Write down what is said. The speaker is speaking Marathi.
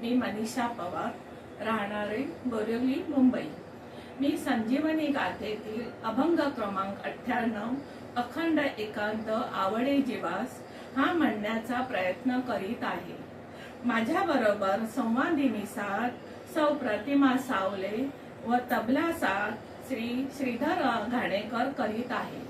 मी मनीषा पवार राहणारे बोरिवली मुंबई. मी संजीवनी गाथेतील अभंग क्रमांक अठ्ठ्याण्णव अखंड एकांत आवडे जीवास हा म्हणण्याचा प्रयत्न करीत आहे. माझ्याबरोबर संवादिनी साथ सौ प्रतिमा सावले व तबला साथ श्री श्रीधर घाणेकर करीत आहे.